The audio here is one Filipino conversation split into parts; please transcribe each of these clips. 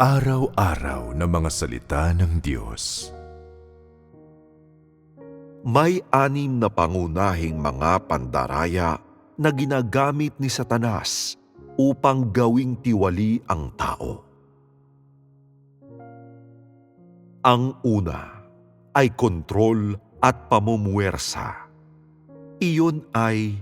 Pang-araw-araw na mga salita ng Diyos. May anim na pangunahing mga pandaraya na ginagamit ni Satanas upang gawing tiwali ang tao. Ang una ay kontrol at pamumuwersa. Iyon ay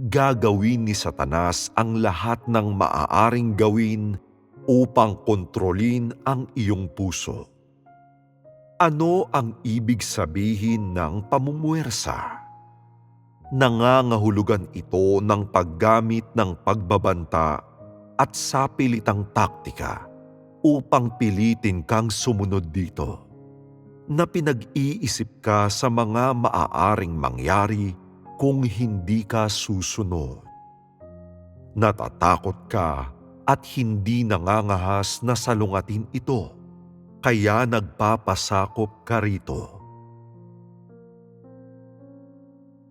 gagawin ni Satanas ang lahat ng maaaring gawin upang kontrolin ang iyong puso. Ano ang ibig sabihin ng pamumuwersa? Nangangahulugan ito ng paggamit ng pagbabanta at sapilitang taktika upang pilitin kang sumunod dito na pinag-iisip ka sa mga maaaring mangyari kung hindi ka susunod. Natatakot ka at hindi nangangahas na salungatin ito, kaya nagpapasakop ka rito.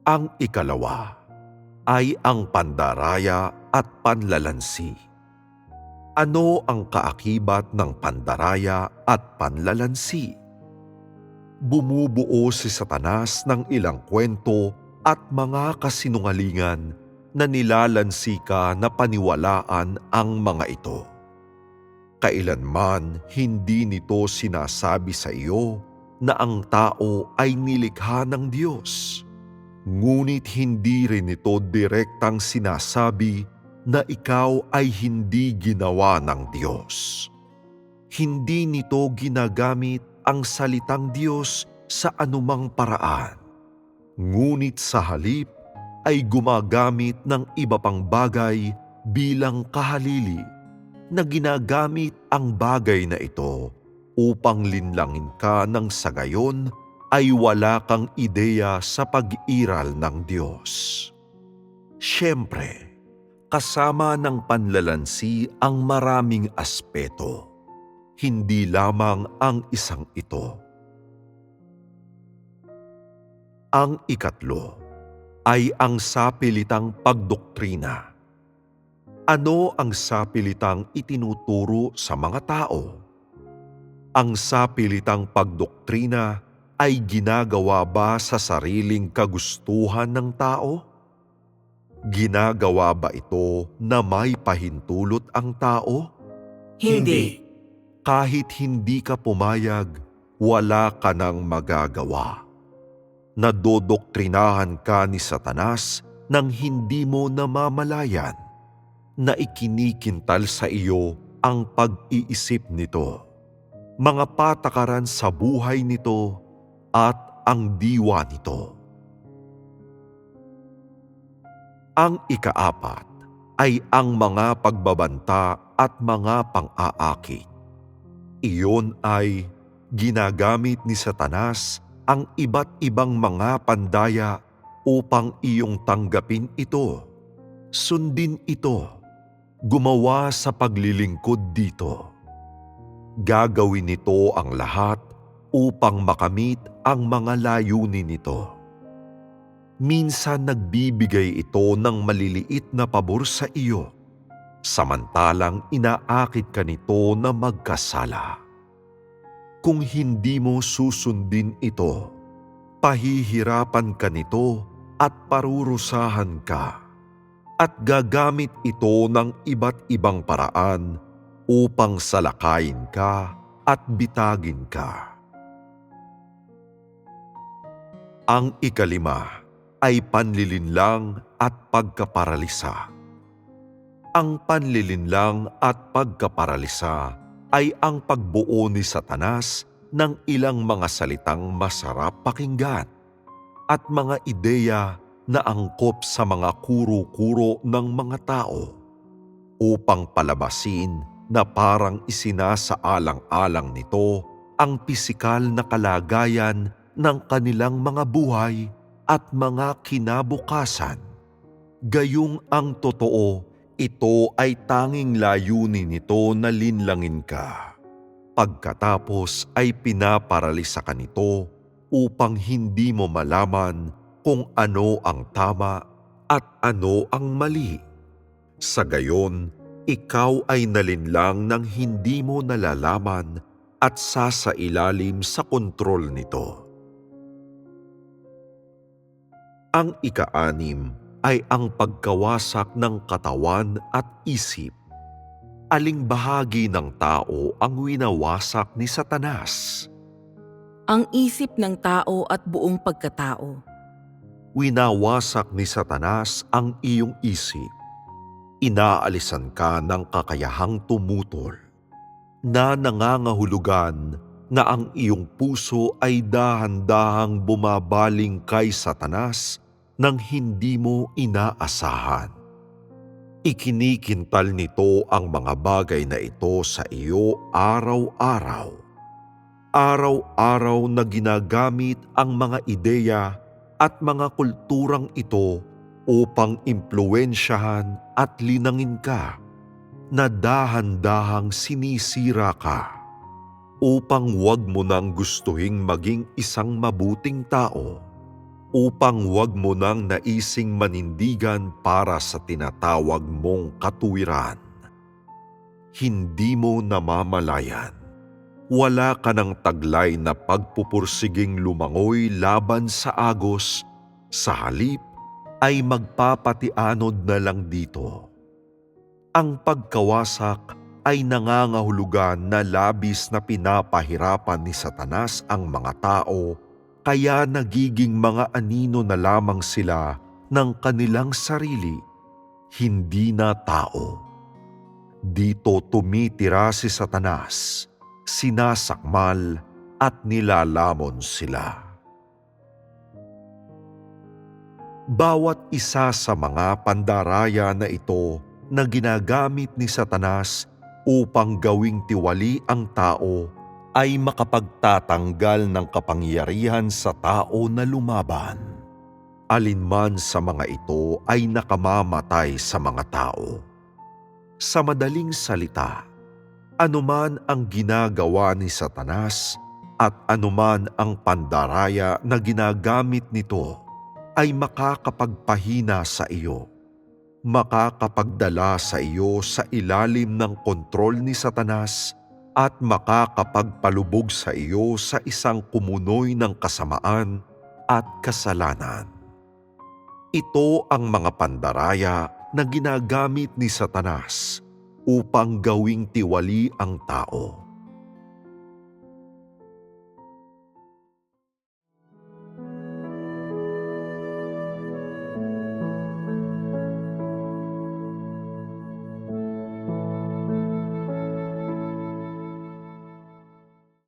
Ang ikalawa ay ang pandaraya at panlalansi. Ano ang kaakibat ng pandaraya at panlalansi? Bumubuo si Satanas ng ilang kwento at mga kasinungalingan na nilalansi ka na paniwalaan ang mga ito. Kailanman hindi nito sinasabi sa iyo na ang tao ay nilikha ng Diyos. Ngunit hindi rin ito direktang sinasabi na ikaw ay hindi ginawa ng Diyos. Hindi nito ginagamit ang salitang Diyos sa anumang paraan. Ngunit sa halip ay gumagamit ng iba pang bagay bilang kahalili na ginagamit ang bagay na ito upang linlangin ka ng sa gayon ay wala kang ideya sa pag-iral ng Diyos. Siyempre, kasama ng panlalansi ang maraming aspeto, hindi lamang ang isang ito. Ang ikatlo ay ang sapilitang pagdoktrina. Ano ang sapilitang itinuturo sa mga tao? Ang sapilitang pagdoktrina ay ginagawa ba sa sariling kagustuhan ng tao? Ginagawa ba ito na may pahintulot ang tao? Hindi. Kahit hindi ka pumayag, wala ka nang magagawa. Nadodoktrinahan ka ni Satanas nang hindi mo namamalayan na ikinikintal sa iyo ang pag-iisip nito, mga patakaran sa buhay nito at ang diwa nito. Ang ikaapat ay ang mga pagbabanta at mga pang-aakit. Iyon ay ginagamit ni Satanas ang iba't ibang mga pandaya upang iyong tanggapin ito, sundin ito, gumawa sa paglilingkod dito. Gagawin nito ang lahat upang makamit ang mga layunin nito. Minsan nagbibigay ito ng maliliit na pabor sa iyo, samantalang inaakit ka nito na magkasala. Kung hindi mo susundin ito, pahihirapan ka nito at parurusahan ka at gagamit ito ng iba't ibang paraan upang salakayin ka at bitagin ka. Ang ikalima ay panlilinlang at pagkaparalisa. Ang panlilinlang at pagkaparalisa ay ang pagbuo ni Satanas ng ilang mga salitang masarap pakinggan at mga ideya na angkop sa mga kuro-kuro ng mga tao upang palabasin na parang isinasaalang-alang nito ang pisikal na kalagayan ng kanilang mga buhay at mga kinabukasan. Gayong ang totoo, ito ay tanging layunin nito na linlangin ka. Pagkatapos ay pinaparalisa ka nito upang hindi mo malaman kung ano ang tama at ano ang mali. Sa gayon, ikaw ay nalinlang ng hindi mo nalalaman at sasailalim sa kontrol nito. Ang ikaanim ay ang pagkawasak ng katawan at isip. Aling bahagi ng tao ang winawasak ni Satanas? Ang isip ng tao at buong pagkatao. Winawasak ni Satanas ang iyong isip. Inaalisan ka ng kakayahang tumutol na nangangahulugan na ang iyong puso ay dahan-dahang bumabaling kay Satanas nang hindi mo inaasahan. Ikinikintal nito ang mga bagay na ito sa iyo araw-araw. Araw-araw na ginagamit ang mga ideya at mga kulturang ito upang impluensyahan at linangin ka na dahan-dahang sinisira ka upang wag mo nang gustuhing maging isang mabuting tao upang wag mo nang naising manindigan para sa tinatawag mong katuwiran. Hindi mo namamalayan. Wala ka ng taglay na pagpupursiging lumangoy laban sa agos, sa halip ay magpapatianod na lang dito. Ang pagkawasak ay nangangahulugan na labis na pinapahirapan ni Satanas ang mga tao kaya nagiging mga anino na lamang sila ng kanilang sarili, hindi na tao. Dito tumitira si Satanas, sinasakmal at nilalamon sila. Bawat isa sa mga pandaraya na ito na ginagamit ni Satanas upang gawing tiwali ang tao ay makapagtatanggal ng kapangyarihan sa tao na lumaban. Alinman sa mga ito ay nakamamatay sa mga tao. Sa madaling salita, anuman ang ginagawa ni Satanas at anuman ang pandaraya na ginagamit nito ay makakapagpahina sa iyo. Makakapagdala sa iyo sa ilalim ng kontrol ni Satanas at makakapagpalubog sa iyo sa isang kumunoy ng kasamaan at kasalanan. Ito ang mga pandaraya na ginagamit ni Satanas upang gawing tiwali ang tao.